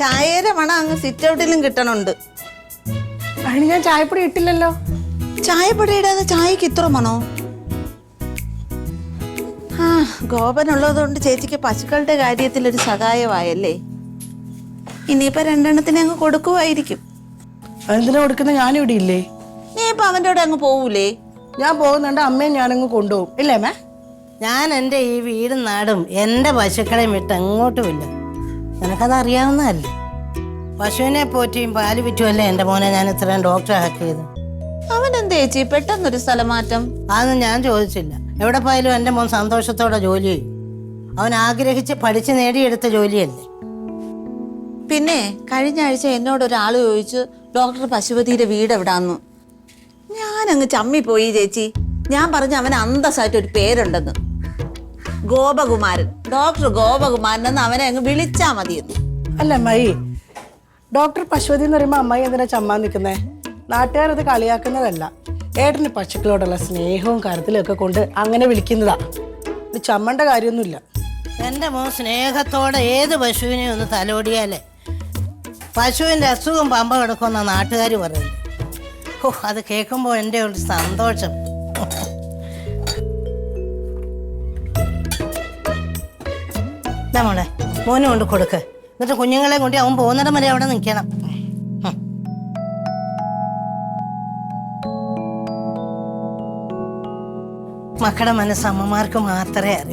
ചായയുടെ മണം അങ്ങ് സിറ്റ് ഔട്ടിലും കിട്ടണുണ്ട്. അതിന് ഞാൻ ചായപ്പൊടി ഇട്ടില്ലല്ലോ. ചായപ്പൊടി ഇടാതെ ചായക്ക് ഇത്ര മണോ? ആ ഗോപനുള്ളതുകൊണ്ട് ചേച്ചിക്ക് പശുക്കളുടെ കാര്യത്തിൽ ഒരു സഹായമായല്ലേ? ഇനിയിപ്പോ രണ്ടെണ്ണത്തിന് അങ്ങ് കൊടുക്കുമായിരിക്കും അതെന്തിനാ കൊടുക്കുന്ന? ഞാനിവിടെ ഇല്ലേ. നീ ഇപ്പൊ അവന്റെ കൂടെ അങ്ങ് പോവൂലേ? ഞാൻ പോകുന്നുണ്ട് അമ്മയും ഞാനങ്ങ് കൊണ്ടുപോകും. ഇല്ലേ മേ ഞാൻ എന്റെ ഈ വീടും നാടും എന്റെ പശുക്കളെയും വിട്ട് എങ്ങോട്ടുമില്ല നിനക്കത് അറിയാവുന്നതല്ലേ പശുവിനെ പോറ്റിയും പാൽ വിറ്റുമല്ലേ എന്റെ മോനെ ഞാൻ ഇത്രയും ഡോക്ടറെ ആക്കിയത് അവൻ എന്താ ചേച്ചി? പെട്ടെന്നൊരു സ്ഥലമാറ്റം. അതൊന്നും ഞാൻ ചോദിച്ചില്ല. എവിടെ പോയാലും എന്റെ മോൻ സന്തോഷത്തോടെ ജോലി ചെയ്യും. അവൻ ആഗ്രഹിച്ച് പഠിച്ച് നേടിയെടുത്ത ജോലിയല്ലേ? പിന്നെ കഴിഞ്ഞ ആഴ്ച എന്നോട് ഒരാൾ ചോദിച്ചു ഡോക്ടർ പശുപതിയുടെ വീട് എവിടാന്ന്? ഞാനങ്ങ് പോയി ചേച്ചി. ഞാൻ പറഞ്ഞു അവൻ അന്തസ്സായിട്ട് ഒരു പേരുണ്ടെന്ന്. ഗോപകുമാരൻ. ഡോക്ടർ ഗോപകുമാരൻ എന്ന് അവനെ അങ്ങ് വിളിച്ചാ മതിയെന്ന് അല്ല അമ്മായി. ഡോക്ടർ പശുപതി എന്ന് പറയുമ്പോൾ അമ്മായി എന്തിനാ ചമ്മാൻ നിൽക്കുന്നേ? നാട്ടുകാരത് കളിയാക്കുന്നതല്ല. ഏട്ടന് പശുക്കളോടുള്ള സ്നേഹവും കരുതലും ഒക്കെ കൊണ്ട് അങ്ങനെ വിളിക്കുന്നതാ. ഇത് ചമ്മണ്ട കാര്യമൊന്നുമില്ല. എന്റെ മോൻ സ്നേഹത്തോടെ ഏത് പശുവിനെയും ഒന്ന് തലോടിയാലേ? പശുവിന്റെ അസുഖം പമ്പ കിടക്കുമെന്ന നാട്ടുകാർ പറയുന്നു ഓ അത് കേൾക്കുമ്പോൾ എന്റെ ഒരു സന്തോഷം. ഇതാ മോളെ മോനും കൊണ്ട് കൊടുക്ക്. എന്നിട്ട് കുഞ്ഞുങ്ങളെ കൊണ്ട് അവൻ പോകുന്നിടം വരെ അവിടെ നിൽക്കണം. മക്കളുടെ മനസ്സ് അമ്മമാർക്ക് മാത്രമേ അറിയൂ.